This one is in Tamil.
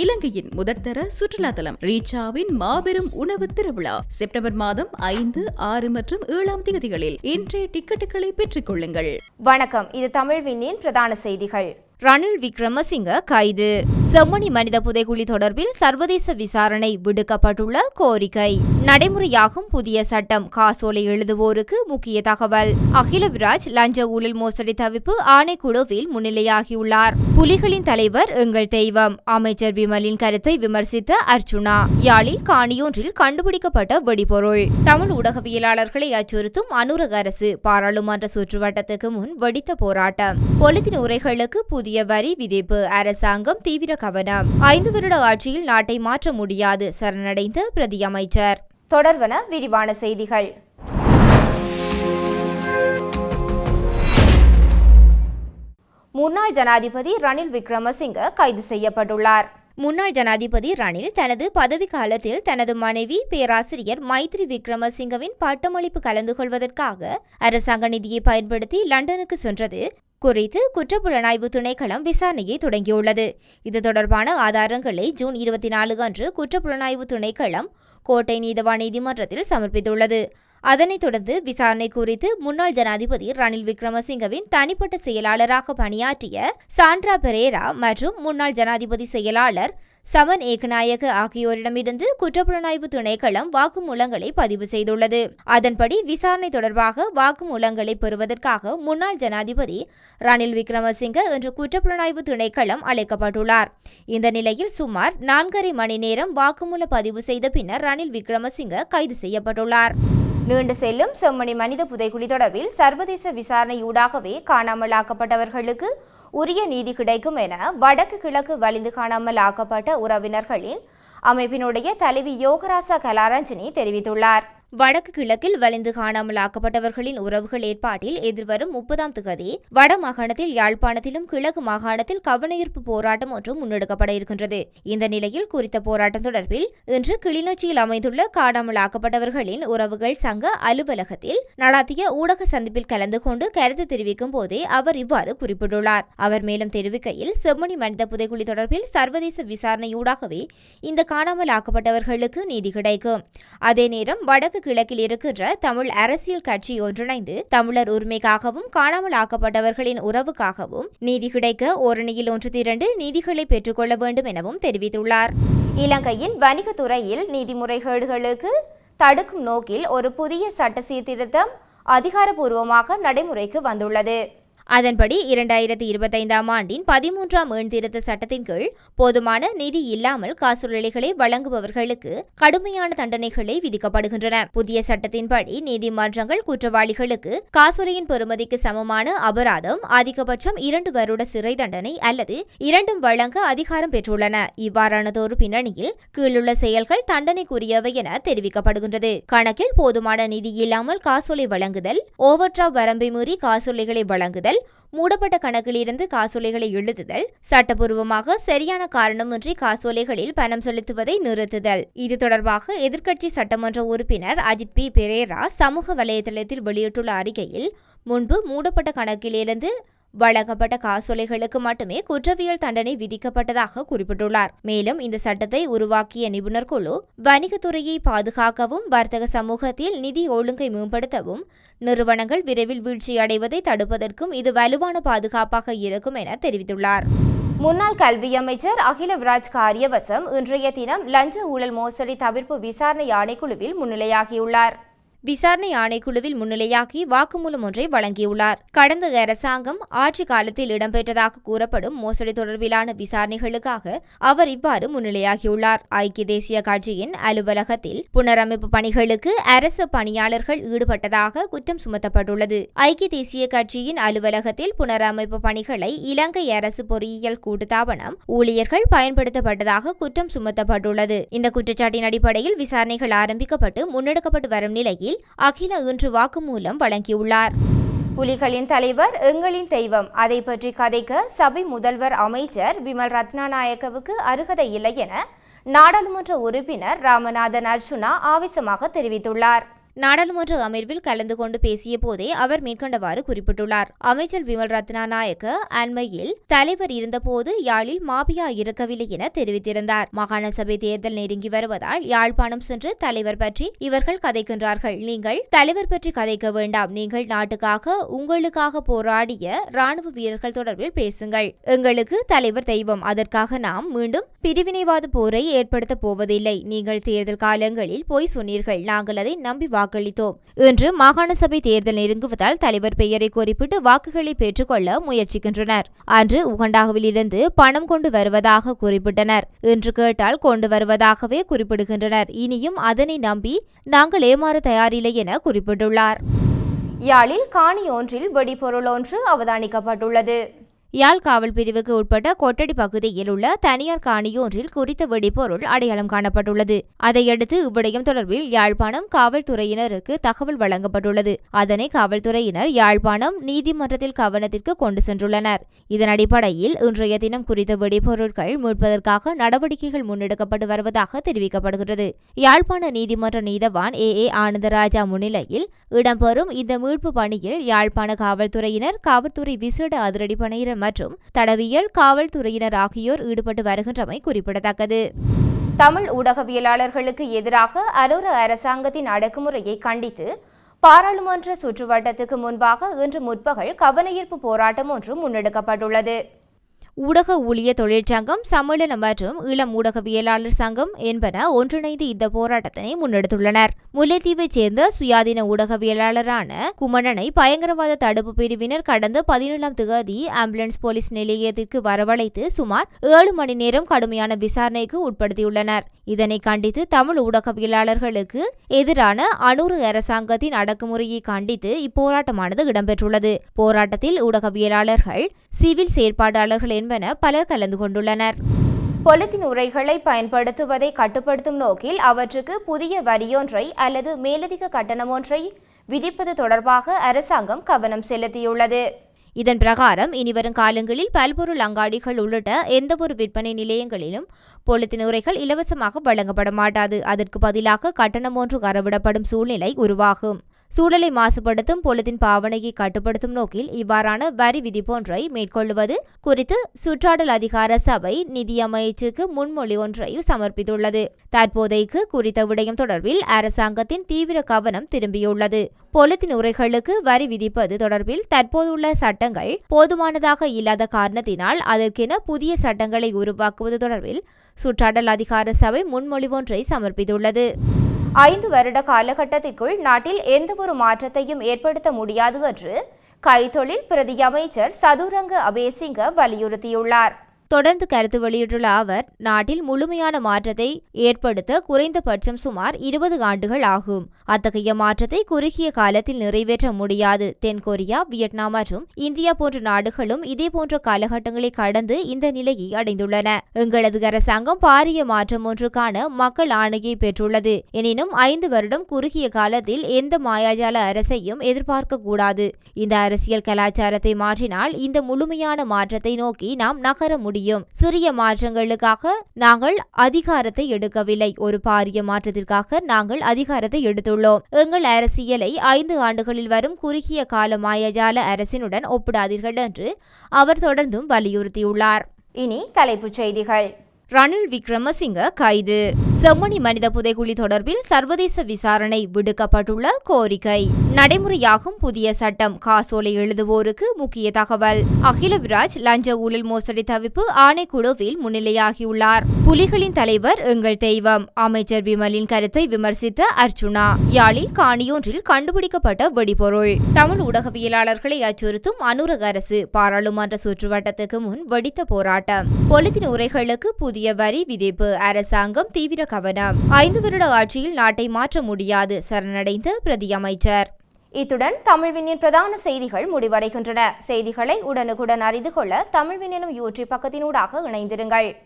இலங்கையின் முதற்தர சுற்றுலா தலம் ரீச்சாவின் மாபெரும் உணவு திருவிழா. செப்டம்பர் மாதம் ஐந்து ஆறு மற்றும் ஏழாம் தேதிகளில் இன்றைய டிக்கெட்டுகளை பெற்றுக் கொள்ளுங்கள் வணக்கம் இது தமிழ் விண்ணின் பிரதான செய்திகள். ரணில் விக்ரமசிங்க கைது. ஜெர்மனி மனித புதைகுழி தொடர்பில் சர்வதேச விசாரணை விடுக்கப்பட்டுள்ள கோரிக்கை. நடைமுறையாகும் புதிய சட்டம். காசோலை எழுதுவோருக்கு முக்கிய தகவல். அகில விராஜ் லஞ்ச ஊழல் மோசடி தவிப்பு ஆணைக்குழுவில் முன்னிலையாகியுள்ளார். புலிகளின் தலைவர் எங்கள் தெய்வம். அமைச்சர் விமலின் கருத்தை விமர்சித்த அர்ச்சுனா யாழில் காணியொன்றில் கண்டுபிடிக்கப்பட்ட வெடிபொருள். தமிழ் ஊடகவியலாளர்களை அச்சுறுத்தும் அனுரக அரசு. பாராளுமன்ற சுற்றுவட்டத்துக்கு முன் வெடித்த போராட்டம். பொலித்தின் உரைகளுக்கு புதிய வரி விதிப்பு. அரசாங்கம் தீவிர கவனம் ஐந்து வருட ஆட்சியில் நாட்டை மாற்ற முடியாது சரணடைந்த பிரதி அமைச்சர். தொடர்வன விரிவான செய்திகள். முன்னாள் ஜனாதிபதி ரணில் விக்ரமசிங்க கைது செய்யப்பட்டுள்ளார். முன்னாள் ஜனாதிபதி ரணில் தனது பதவி காலத்தில் தனது மனைவி பேராசிரியர் மைத்ரி விக்ரமசிங்கவின் பட்டமளிப்பு கலந்து கொள்வதற்காக அரசாங்க நிதியை பயன்படுத்தி லண்டனுக்கு சென்றது. குறித்து குற்றப்புலனாய்வு திணைக்களம் விசாரணையை தொடங்கியுள்ளது. இது தொடர்பான ஆதாரங்களை ஜூன் இருபத்தி நாலு அன்று குற்றப்புலனாய்வு திணைக்களம் கோட்டை நீதவான் நீதிமன்றத்தில் சமர்ப்பித்துள்ளது. அதனைத் தொடர்ந்து விசாரணை குறித்து முன்னாள் ஜனாதிபதி ரணில் விக்ரமசிங்கவின் தனிப்பட்ட செயலாளராக பணியாற்றிய சாண்ட்ரா பெரேரா மற்றும் முன்னாள் ஜனாதிபதி செயலாளர் சமன் ஏகநாயக ஆகியோரிடமிருந்து குற்றப்புலனாய்வு திணைக்களம் வாக்குமூலங்களை பதிவு செய்துள்ளது. அதன்படி விசாரணை தொடர்பாக வாக்குமூலங்களை பெறுவதற்காக முன்னாள் ஜனாதிபதி ரணில் விக்ரமசிங்க இன்று குற்றப்புலனாய்வு திணைக்களம் அழைக்கப்பட்டுள்ளார். இந்த நிலையில் சுமார் நான்கரை மணி நேரம் வாக்குமூல பதிவு செய்த பின்னர் ரணில் விக்ரமசிங்க கைது செய்யப்பட்டுள்ளார். நீண்டு செல்லும் செம்மணி மனித புதைகுழி தொடர்பில் சர்வதேச விசாரணையூடாகவே காணாமலாக்கப்பட்டவர்களுக்கு உரிய நீதி கிடைக்கும் என வடக்கு கிழக்கு வலிந்து காணாமல் ஆக்கப்பட்ட உறவினர்களின் அமைப்பினுடைய தலைவி யோகராசா கலாரஞ்சனி தெரிவித்துள்ளார். வடக்கு கிழக்கில் வலிந்து காணாமல் ஆக்கப்பட்டவர்களின் உறவுகள் ஏற்பாட்டில் எதிர்வரும் முப்பதாம் திகதி வடமாகாணத்தில் யாழ்ப்பாணத்திலும் கிழக்கு மாகாணத்தில் கவனஈர்ப்பு போராட்டம் ஒன்று முன்னெடுக்கப்பட இருக்கின்றது. இந்த நிலையில் குறித்த போராட்டம் தொடர்பில் இன்று கிளிநொச்சியில் அமைந்துள்ள காணாமல் ஆக்கப்பட்டவர்களின் உறவுகள் சங்க அலுவலகத்தில் நடாத்திய ஊடக சந்திப்பில் கலந்து கொண்டு கருத்து தெரிவிக்கும் போதே அவர் இவ்வாறு குறிப்பிட்டுள்ளார். அவர் மேலும் தெரிவிக்கையில் செம்மணி மனித புதைக்குழி தொடர்பில் சர்வதேச விசாரணையூடாகவே இந்த காணாமல் ஆக்கப்பட்டவர்களுக்கு நீதி கிடைக்கும். அதே நேரம் வடக்கு கிழக்கில் இருக்கின்ற தமிழ் அரசியல் கட்சி ஒன்றிணைந்து தமிழர் உரிமைக்காகவும் காணாமல் ஆக்கப்பட்டவர்களின் உறவுக்காகவும் நீதி கிடைக்க ஓரணியில் ஒன்று திரண்டு நீதிகளை பெற்றுக்கொள்ள வேண்டும் எனவும் தெரிவித்துள்ளார். இலங்கையின் வணிகத்துறையில் நீதிமுறைகேடுகளுக்கு தடுக்கும் நோக்கில் ஒரு புதிய சட்ட சீர்திருத்தம் அதிகாரப்பூர்வமாக நடைமுறைக்கு வந்துள்ளது. அதன்படி இரண்டாயிரத்தி இருபத்தைந்தாம் ஆண்டின் பதிமூன்றாம் எண் சட்டத்தின் கீழ் போதுமான நிதி இல்லாமல் காசோலைகளை வழங்குபவர்களுக்கு கடுமையான தண்டனைகளை விதிக்கப்படுகின்றன. புதிய சட்டத்தின்படி நீதிமன்றங்கள் குற்றவாளிகளுக்கு காசோலையின் பெறுமதிக்கு சமமான அபராதம் அதிகபட்சம் இரண்டு வருட சிறை தண்டனை அல்லது இரண்டும் வழங்க அதிகாரம் பெற்றுள்ளன. இவ்வாறானதொரு பின்னணியில் கீழுள்ள செயல்கள் தண்டனைக்குரியவை என தெரிவிக்கப்படுகின்றது. கணக்கில் போதுமான நிதி இல்லாமல் காசோலை வழங்குதல் ஓவர்டிராப் வரம்பை மீறி காசோலைகளை வழங்குதல் மூடப்பட்ட கணக்கிலிருந்து காசோலைகளை எழுதுதல் சட்டபூர்வமாக சரியான காரணமின்றி காசோலைகளில் பணம் செலுத்துவதை நிறுத்துதல். இது தொடர்பாக எதிர்க்கட்சி சட்டமன்ற உறுப்பினர் அஜித் பி. பெரேரா சமூக வலைதளத்தில் வெளியிட்டுள்ள அறிக்கையில் முன்பு மூடப்பட்ட கணக்கிலிருந்து வழங்கப்பட்ட காசோலைகளுக்கு மட்டுமே குற்றவியல் தண்டனை விதிக்கப்பட்டதாக குறிப்பிட்டுள்ளார். மேலும் இந்த சட்டத்தை உருவாக்கிய நிபுணர் குழு வணிகத்துறையை பாதுகாக்கவும் வர்த்தக சமூகத்தில் நிதி ஒழுங்கை மேம்படுத்தவும் நிறுவனங்கள் விரைவில் வீழ்ச்சியடைவதை தடுப்பதற்கும் இது வலுவான பாதுகாப்பாக இருக்கும் என தெரிவித்துள்ளார். முன்னாள் கல்வி அமைச்சர் அகிலவிராஜ் காரியவசம் இன்றைய தினம் லஞ்ச ஊழல் மோசடி தவிர்ப்பு விசாரணை ஆணைக்குழுவில் முன்னிலையாகியுள்ளார். விசாரணை ஆணைக்குழுவில் முன்னிலையாகி வாக்குமூலம் ஒன்றை வழங்கியுள்ளார். கடந்த அரசாங்கம் ஆட்சி காலத்தில் இடம்பெற்றதாக கூறப்படும் மோசடி தொடர்பிலான விசாரணைகளுக்காக அவர் இவ்வாறு முன்னிலையாகியுள்ளார். ஐக்கிய தேசிய கட்சியின் அலுவலகத்தில் புனரமைப்பு பணிகளுக்கு அரசு பணியாளர்கள் ஈடுபட்டதாக குற்றம் சுமத்தப்பட்டுள்ளது. ஐக்கிய தேசிய கட்சியின் அலுவலகத்தில் புனரமைப்பு பணிகளை இலங்கை அரசு பொறியியல் கூட்டுத்தாபனம் ஊழியர்கள் பயன்படுத்தப்பட்டதாக குற்றம் சுமத்தப்பட்டுள்ளது. இந்த குற்றச்சாட்டின் அடிப்படையில் விசாரணைகள் ஆரம்பிக்கப்பட்டு முன்னெடுக்கப்பட்டு வரும் நிலையில் அகில இன்று வாக்குமூலம் வழங்கியுள்ளார். புலிகளின் தலைவர் எங்களின் தெய்வம். அதை பற்றி கதைக்க சபை முதல்வர் அமைச்சர் விமல் ரத்னாநாயக்கவுக்கு அருகதை இல்லை என நாடாளுமன்ற உறுப்பினர் ராமநாதன் அர்ச்சுனா ஆவேசமாக தெரிவித்துள்ளார். நாடாளுமன்ற அமர்வில் கலந்து கொண்டு பேசிய போதே அவர் மேற்கண்டவாறு குறிப்பிட்டுள்ளார். அமைச்சர் விமல் ரத்னாநாயக்க அண்மையில் தலைவர் இருந்தபோது யாழில் மாபியா இருக்கவில்லை என தெரிவித்திருந்தார். மாகாண சபை தேர்தல் நெருங்கி வருவதால் யாழ்ப்பாணம் சென்று தலைவர் பற்றி இவர்கள் கதைக்கின்றார்கள். நீங்கள் தலைவர் பற்றி கதைக்க வேண்டாம். நீங்கள் நாட்டுக்காக உங்களுக்காக போராடிய ராணுவ வீரர்கள் தொடர்பில் பேசுங்கள். எங்களுக்கு தலைவர் தெய்வம். அதற்காக நாம் மீண்டும் பிரிவினைவாத போரை ஏற்படுத்த போவதில்லை. நீங்கள் தேர்தல் காலங்களில் போய் சொன்னீர்கள். நாங்கள் அதை நம்பி வாக்களித்தோம். இன்று மாகாண சபை தேர்தல் நெருங்குவதால் தலைவர் பெயரை குறிப்பிட்டு வாக்குகளை பெற்றுக்கொள்ள முயற்சிக்கின்றனர். அன்று உகண்டாவில் இருந்து பணம் கொண்டு வருவதாக குறிப்பிட்டனர். இன்று கேட்டால் கொண்டு வருவதாகவே குறிப்பிடுகின்றனர். இனியும் அதனை நம்பி நாங்கள் ஏமாற தயாரில்லை என குறிப்பிட்டுள்ளார். யாழில் காணி ஒன்றில் வெடிபொருள் ஒன்று அவதானிக்கப்பட்டுள்ளது. யாழ் காவல் பிரிவுக்கு உட்பட்ட கொட்டடி பகுதியில் உள்ள தனியார் காணியொன்றில் குறித்த வெடிபொருள் அடையாளம் காணப்பட்டுள்ளது. அதையடுத்து இவ்விடயம் தொடர்பில் யாழ்ப்பாணம் காவல்துறையினருக்கு தகவல் வழங்கப்பட்டுள்ளது. அதனை காவல்துறையினர் யாழ்ப்பாணம் நீதிமன்றத்தில் கவனத்திற்கு கொண்டு சென்றுள்ளனர். இதன் அடிப்படையில் இன்றைய தினம் குறித்த வெடிபொருட்கள் மீட்பதற்காக நடவடிக்கைகள் முன்னெடுக்கப்பட்டு வருவதாக தெரிவிக்கப்படுகிறது யாழ்ப்பாண நீதிமன்ற நீதவான் ஏ. ஏ. ஆனந்தராஜா முன்னிலையில் இடம்பெறும் இந்த மீட்பு பணியில் யாழ்ப்பாண காவல்துறையினர் காவல்துறை விசேட அதிரடிப்படையினர் மற்றும் தடவியல் காவல்துறையினர் ஆகியோர் ஈடுபட்டு வருகின்றமை குறிப்பிடத்தக்கது. தமிழ் ஊடகவியலாளர்களுக்கு எதிராக அரோர அரசாங்கத்தின் அடக்குமுறையை கண்டித்து பாராளுமன்ற சுற்றுவட்டத்துக்கு முன்பாக இன்று முற்பகல் கவனஈர்ப்பு போராட்டம் ஒன்று முன்னெடுக்கப்பட்டுள்ளது. ஊடக ஊழியர் தொழிற்சங்கம் சம்மேளனம் மற்றும் இளம் ஊடகவியலாளர் சங்கம் என்பன ஒன்றிணைந்து இந்த போராட்டத்தினை முன்னெடுத்துள்ளனர். முல்லைத்தீவைச் சேர்ந்த சுயாதீன ஊடகவியலாளரான குமணனை பயங்கரவாத தடுப்பு பிரிவினர் கடந்த பதினேழாம் திகதி ஆம்புலன்ஸ் போலீஸ் நிலையத்திற்கு வரவழைத்து சுமார் ஏழு மணி நேரம் கடுமையான விசாரணைக்கு உட்படுத்தியுள்ளனர். இதனை கண்டித்து தமிழ் ஊடகவியலாளர்களுக்கு எதிரான அனூறு அரசாங்கத்தின் அடக்குமுறையை கண்டித்து இப்போராட்டமானது இடம்பெற்றுள்ளது. போராட்டத்தில் ஊடகவியலாளர்கள் சிவில் செயற்பாட்டாளர்கள் என்பன பலர் கலந்து கொண்டுள்ளனர். பொலித்தின் உரைகளை பயன்படுத்துவதை கட்டுப்படுத்தும் நோக்கில் அவற்றுக்கு புதிய வரியொன்றை அல்லது மேலதிக கட்டணம் ஒன்றை விதிப்பது தொடர்பாக அரசாங்கம் கவனம் செலுத்தியுள்ளது. இதன் பிரகாரம் இனிவரும் காலங்களில் பல்பொருள் அங்காடிகள் உள்ளிட்ட எந்தவொரு விற்பனை நிலையங்களிலும் பொலித்தின் உரைகள் இலவசமாக வழங்கப்பட மாட்டாது. அதற்கு பதிலாக கட்டணம் ஒன்று அறவிடப்படும் சூழ்நிலை உருவாகும். சூழலை மாசுபடுத்தும் பொழுதின் பாவனையை கட்டுப்படுத்தும் நோக்கில் இவ்வாறான வரி விதிப்பொன்றை மேற்கொள்வது குறித்து சுற்றாடல் அதிகார சபை நிதியமைச்சுக்கு முன்மொழி ஒன்றையும் சமர்ப்பித்துள்ளது. தற்போதைக்கு குறித்த விடயம் தொடர்பில் அரசாங்கத்தின் தீவிர கவனம் திரும்பியுள்ளது. பொலித்தின் உரைகளுக்கு வரி விதிப்பது தொடர்பில் தற்போதுள்ள சட்டங்கள் போதுமானதாக இல்லாத காரணத்தினால் அதற்கென புதிய சட்டங்களை உருவாக்குவது தொடர்பில் சுற்றாடல் அதிகார சபை முன்மொழிவொன்றை சமர்ப்பித்துள்ளது. ஐந்து வருட காலகட்டத்திற்குள் நாட்டில் எந்தவொரு மாற்றத்தையும் ஏற்படுத்த முடியாது என்று கைத்தொழில் பிரதி அமைச்சர் சதுரங்க அபேசிங்க வலியுறுத்தியுள்ளார். தொடர்ந்து கருத்து வெளியிட்டுள்ள அவர் நாட்டில் முழுமையான மாற்றத்தை ஏற்படுத்த குறைந்தபட்சம் சுமார் இருபது ஆண்டுகள் ஆகும். அத்தகைய மாற்றத்தை குறுகிய காலத்தில் நிறைவேற்ற முடியாது. தென்கொரியா வியட்நாம் மற்றும் இந்தியா போன்ற நாடுகளும் இதேபோன்ற காலகட்டங்களை கடந்து இந்த நிலையை அடைந்துள்ளன. எங்களது அரசாங்கம் பாரிய மாற்றம் ஒன்றுக்கான மக்கள் ஆணையை பெற்றுள்ளது. எனினும் ஐந்து வருடம் குறுகிய காலத்தில் எந்த மாயாஜால அரசையும் எதிர்பார்க்க கூடாது. இந்த அரசியல் கலாச்சாரத்தை மாற்றினால் இந்த முழுமையான மாற்றத்தை நோக்கி நாம் நகர முடியும். முடியும். சிறிய மாற்றங்களுக்காக நாங்கள் அதிகாரத்தை எடுக்கவில்லை. ஒரு பாரிய மாற்றத்திற்காக நாங்கள் அதிகாரத்தை எடுத்துள்ளோம். எங்கள் அரசியலை ஐந்து ஆண்டுகளில் வரும் குறுகிய கால மாயஜால அரசினுடன் ஒப்பிடாதீர்கள் என்று அவர் தொடர்ந்தும் வலியுறுத்தியுள்ளார். இனி தலைப்புச் செய்திகள். ரணில் விக்ரமசிங்க கைது. செம்மணி மனித புதைகுழி தொடர்பில் சர்வதேச விசாரணை விடுக்கப்பட்டுள்ள கோரிக்கை. நடைமுறையாகும் புதிய சட்டம். காசோலை எழுதுவோருக்கு முக்கிய தகவல். அகில விராஜ் லஞ்ச ஊழல் மோசடி தவிப்பு ஆணைக்குழுவில் முன்னிலையாகியுள்ளார். புலிகளின் தலைவர் எங்கள் தெய்வம். அமைச்சர் விமலின் கருத்தை விமர்சித்த அர்ச்சுனா யாழில் காணியொன்றில் கண்டுபிடிக்கப்பட்ட வெடிபொருள். தமிழ் ஊடகவியலாளர்களை அச்சுறுத்தும் அனுரக அரசு. பாராளுமன்ற சுற்றுவட்டத்துக்கு முன் வெடித்த போராட்டம். பொலித்தின் உரைகளுக்கு புதிய வரி விதிப்பு. அரசாங்கம் தீவிர கவனம் ஐந்து வருட ஆட்சியில் நாட்டை மாற்ற முடியாது சரணடைந்த பிரதி அமைச்சர். இத்துடன் தமிழ்வினின் பிரதான செய்திகள் முடிவடைகின்றன. செய்திகளை உடனுக்குடன் அறிந்து கொள்ள தமிழ்வின் எனும் யூடியூப் பக்கத்தினூடாக இணைந்திருங்கள்.